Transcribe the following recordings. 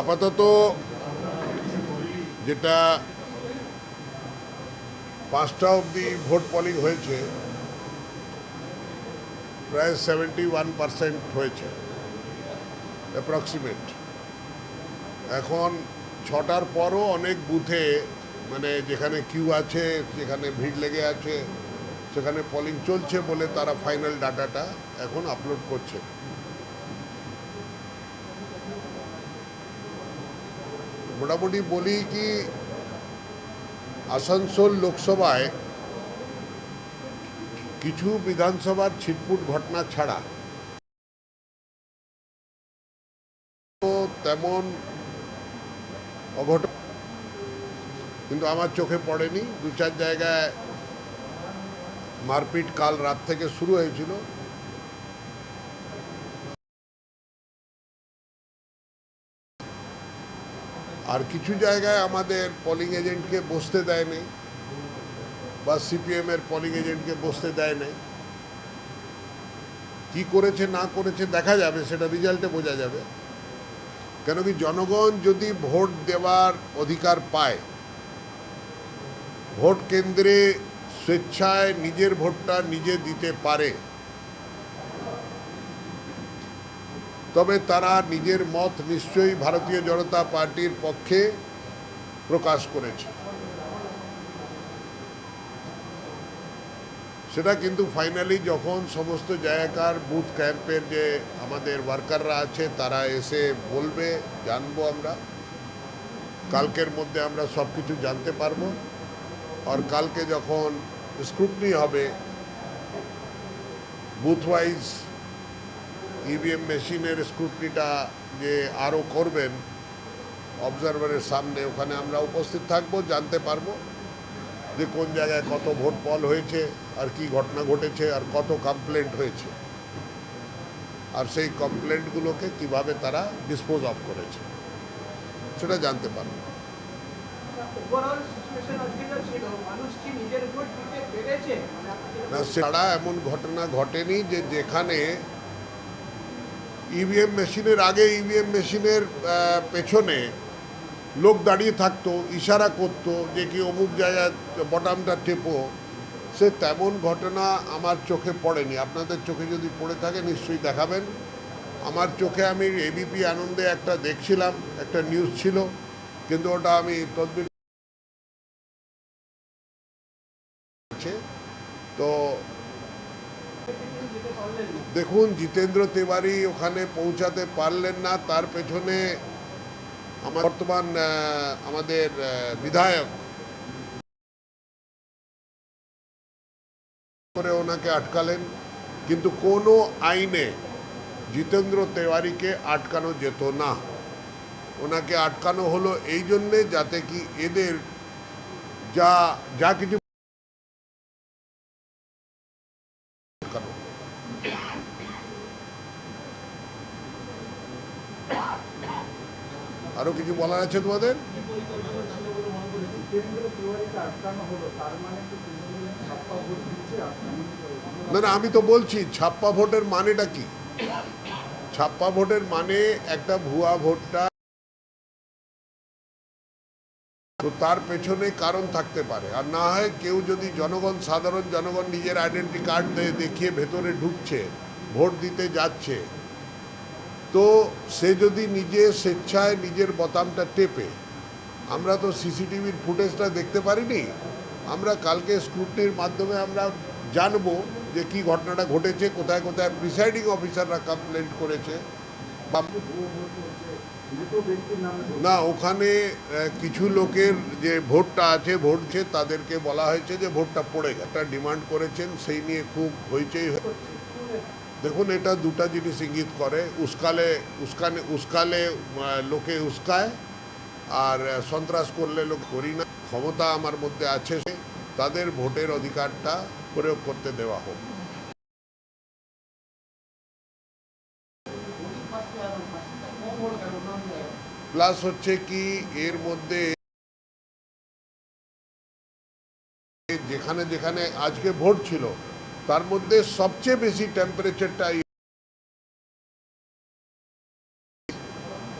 আপাতত যেটা পাঁচটা অবধি ভোট পলিং হয়েছে, প্রায় সেভেন্টি ওয়ান পার্সেন্ট হয়েছে অ্যাপ্রক্সিমেট এখন ছটার পরও অনেক বুথে মানে যেখানে কিউ আছে, যেখানে ভিড় লেগে আছে, সেখানে পলিং চলছে বলে তারা ফাইনাল ডাটাটা এখন আপলোড করছে। মোটামুটি বলি কি আসানসোল লোকসভায় কিছু বিধানসভার ছিটপুট ঘটনা ছাড়া তো তেমন অঘটন কিন্তু আমার চোখে পড়েনি দু চার জায়গায় মারপিট কাল রাত থেকে শুরু হয়েছিল আর কিছু জায়গায় আমাদের পলিং এজেন্টকে বসতে দেয়নি বা সিপিএম এর পলিং এজেন্টকে বসতে দেয় নাই। কি করেছে, না করেছে দেখা যাবে, সেটা রেজাল্টে বোঝা যাবে। কেন কি জনগণ যদি ভোট দেওয়ার অধিকার পায়, ভোট কেন্দ্রে স্বেচ্ছায় নিজের ভোটটা নিজে দিতে পারে তবে তারা নিজের মত নিশ্চয়ই ভারতীয় জনতা পার্টির পক্ষে প্রকাশ করেছে। সেটা কিন্তু ফাইনালি যখন সমস্ত জায়গাকার বুথ ক্যাম্পের যে আমাদের ওয়ার্কাররা আছে, তারা এসে বলবে, জানব আমরা। কালকের মধ্যে আমরা সব কিছু জানতে পারব। আর কালকে যখন স্ক্রুটনি হবে বুথ ওয়াইজ ইভিএম মেশিনের স্ক্রুটনিটা যে আরও করবেন অবজারভারের সামনে ওখানে আমরা উপস্থিত থাকব জানতে পারব যে কোন জায়গায় কত ভোট পল হয়েছে আর কি ঘটনা ঘটেছে আর কত কমপ্লেন্ট হয়েছে। আর সেই কমপ্লেন্টগুলোকে কীভাবে তারা ডিসপোজ অফ করেছে সেটা জানতে পারব। মানে না ছাড়া এমন ঘটনা ঘটেনি যে যেখানে ইভিএম মেশিনের আগে ইভিএম মেশিনের পেছনে লোক দাঁড়িয়ে থাকতো, ইশারা করতো যে কি অমুক জায়গায় বটামটা টেপো। সে তেমন ঘটনা আমার চোখে পড়েনি। আপনাদের চোখে যদি পড়ে থাকে, নিশ্চয়ই দেখাবেন। আমার চোখে আমি এবিপি আনন্দে একটা দেখছিলাম, একটা নিউজ ছিল, কিন্তু ওটা আমি তদবির। তো দেখুন, জিতেন্দ্র তিওয়ারি ওখানে পৌঁছাতে পারলেন না। তার পেছনে আমার বর্তমান আমাদের বিধায়ক। করে ওনাকে আটকালেন, কিন্তু কোনো আইনে জিতেন্দ্র তেওয়ারিকে আটকানো যেত না। ওনাকে আটকানো হলো এই জন্যে যাতে কি এদের যা যা কিছু আরও কিছু বলার আছে তোমাদের? না আমি তো বলছি, ছাপ্পা ভোটের মানেটা কি? ছাপ্পা ভোটের মানে একটা ভুয়া ভোটটা। তো তার পেছনে কারণ থাকতে পারে। আর না হয় কেউ যদি জনগণ, সাধারণ জনগণ নিজের আইডেন্টি কার্ড দেখিয়ে ভেতরে ঢুকছে, ভোট দিতে যাচ্ছে তো সে যদি নিজে স্বেচ্ছায় নিজের বোতামটা টেপে, আমরা তো সিসিটিভির ফুটেজটা দেখতে পারিনি, আমরা কালকে স্ক্রুটনির মাধ্যমে আমরা জানব যে কি ঘটনাটা ঘটেছে, কোথায় কোথায় প্রিসাইডিং অফিসাররা কমপ্লেন্ট করেছে। না, ওখানে কিছু লোকের যে ভোটটা আছে ভোটছে তাদেরকে বলা হয়েছে যে ভোটটা পড়ে একটা ডিমান্ড করেছেন, সেই নিয়ে খুব হইচই হয়ে দেখুন, এটা দুটা জিনিস ইঙ্গিত করে। উস্কালে, উস্কানে, উস্কালে লোকে উস্কায়, আর সন্ত্রাস করলে লোক করি না। ক্ষমতা আমার মধ্যে আছে, তাদের ভোটের অধিকারটা প্রয়োগ করতে দেওয়া হোক। প্লাস হচ্ছে কি, এর মধ্যে যেখানে যেখানে আজকে ভোট ছিল তার মধ্যে সবচেয়ে বেশি টেম্পারেচারটা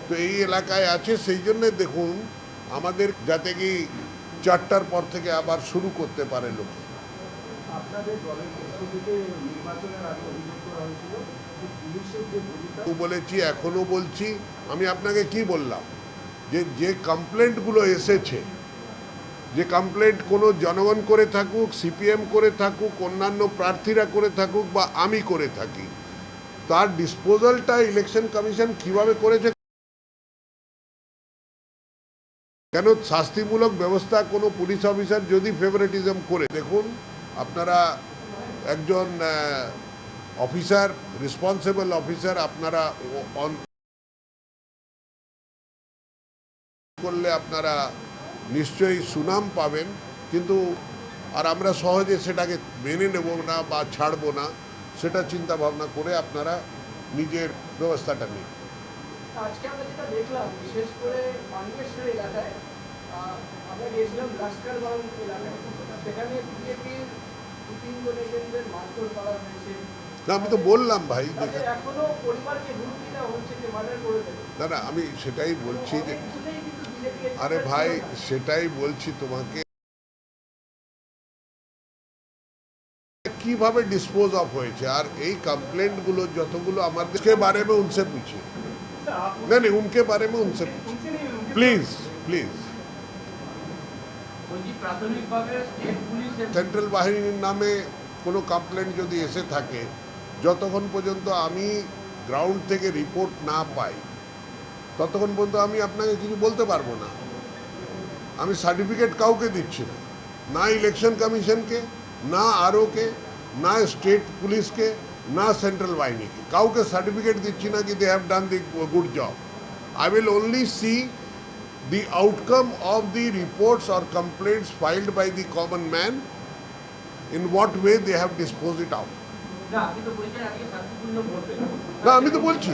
তো এই এলাকায় আছে সেই জন্যে দেখুন আমাদের যাতে কি চারটার পর থেকে আবার শুরু করতে পারে লোক। বলেছি এখনও বলছি আমি আপনাকে কি বললাম? যে যে কমপ্লেন্টগুলো এসেছে যে কমপ্লেন্ট কোনো জনগণ করে থাকুক সিপিএম করে থাকুক, অন্যান্য প্রার্থীরা করে থাকুক বা আমি করে থাকি, তার ডিসপোজালটা ইলেকশন কমিশন কীভাবে করেছে? কেন শাস্তিমূলক ব্যবস্থা কোনো পুলিশ অফিসার যদি ফেভারিটিজম করে? দেখুন, আপনারা একজন অফিসার রেসপন্সিবল অফিসার আপনারা করলে আপনারা নিশ্চয়ই সুনাম পাবেন কিন্তু আর আমরা সহজে সেটাকে মেনে নেব না বা ছাড়বো না সেটা চিন্তা ভাবনা করে আপনারা নিজের ব্যবস্থাটা নিন। আজকে আমরা যেটা দেখলাম বিশেষ করে বাংলাদেশের এলাকায় আহ, আমরা গিয়েছিলাম লাস্কার বাং এলাকায় সেখানে বিজেপির দু তিনজন এজেন্টদের মারধর করা হয়েছে। না আমি তো বললাম ভাই তাদের দেখে এখনও পরিবারকে হুমকি দেওয়া হচ্ছে যে মার্ডার করে দেবে। না না আমি সেটাই বলছি যে আরে ভাই সেটাই বলছি তোমাকে। কীভাবে ডিসপোজ অফ হয়েছে? আর এই কমপ্লেন্টগুলো যতগুলো আমাদের বারে মে উনসে পুছি। না না উনকে বারে মে উনসে পুছি। প্লিজ প্লিজ সেন্ট্রাল বাহিনীর নামে কোনো কমপ্লেন যদি এসে থাকে যতক্ষণ পর্যন্ত আমি গ্রাউন্ড থেকে রিপোর্ট না পাই ততক্ষণ পর্যন্ত আমি আপনাকে কিছু বলতে পারবো না আমি সার্টিফিকেট কাউকে দিচ্ছি না না ইলেকশন কমিশনকে না আরওকে না স্টেট পুলিশকে না সেন্ট্রাল বাহিনীকে কাউকে সার্টিফিকেট দিচ্ছি না কি they have done the good job I will only see the outcome of the reports or complaints filed by the common man, in what way they have disposed it out. না আপনি তো বলছেন আজকে শান্তিপূর্ণ vote পেলাম না আমি তো বলছি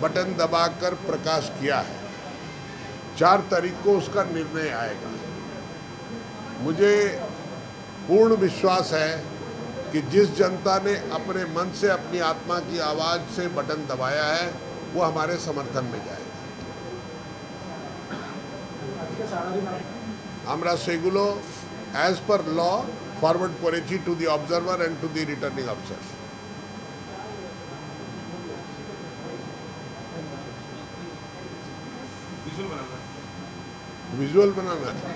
बटन दबाकर प्रकाश किया है चार तारीख को उसका निर्णय आएगा मुझे पूर्ण विश्वास है कि जिस जनता ने अपने मन से अपनी आत्मा की आवाज़ से बटन दबाया है वो हमारे समर्थन में जाएगा আজকে সারাদিন আপ- আমরা সেগুলো অ্যাজ পার ল ফরওয়ার্ড করেছি to the observer and to the returning officer visual बनाना था